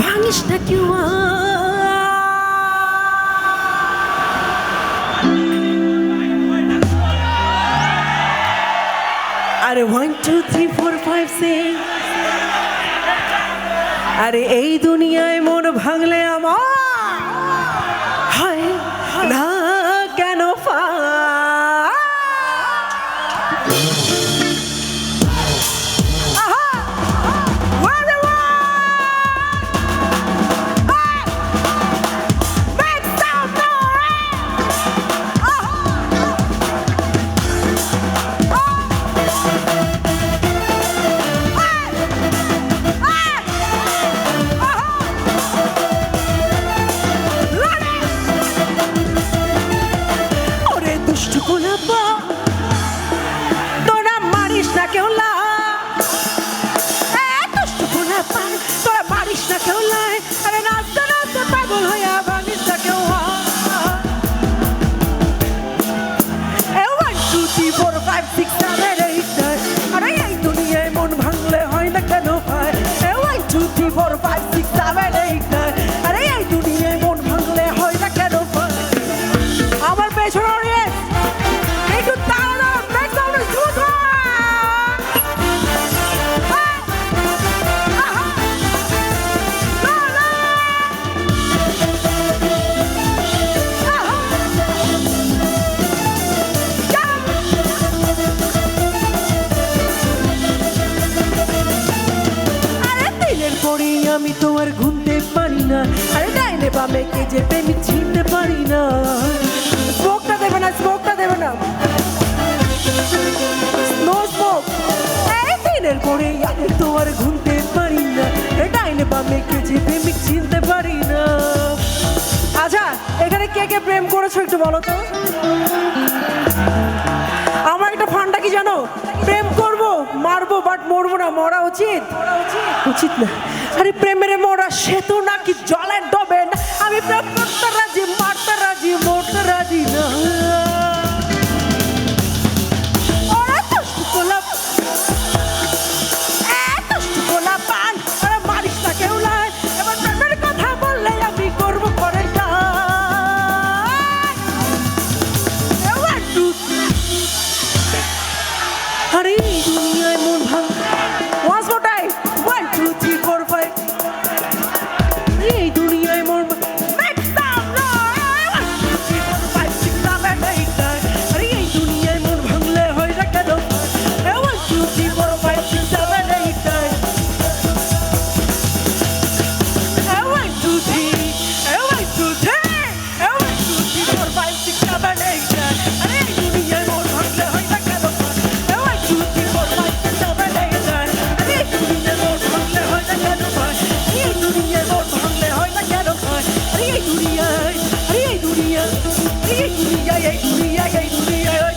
ভাঙিস না কেউ আরে one two three four five six আরে এই দুনিয়ায় মন ভাঙলে আমার হয় না Papa! পরে আমি তোমার ঘুমতে পারি না। আরে ডাইনে বামে কে যে প্রেমিক চিনতে পারি না। স্মোকটা দেবে না স্মোকটা দেবে না। নো স্মোক এই দিনের পরে আমি তোমার ঘুমতে পারি না। আরে ডাইনে বামে কে যে প্রেমিক চিনতে পারি না। আচ্ছা এখানে কে কে প্রেম করেছ একটু বলো তো? আমার একটা ফান্ডা কি জানো? প্রেম করব মারবো বাট মরবো না মরা উচিত? উচিত না। আরে প্রেমের মোড়া সেতু নাকি জলের ডোবে না। আমি প্রেম দুনিয়া দুনিয়া দুনিয়া দুনিয়া দুনিয়া দুনিয়া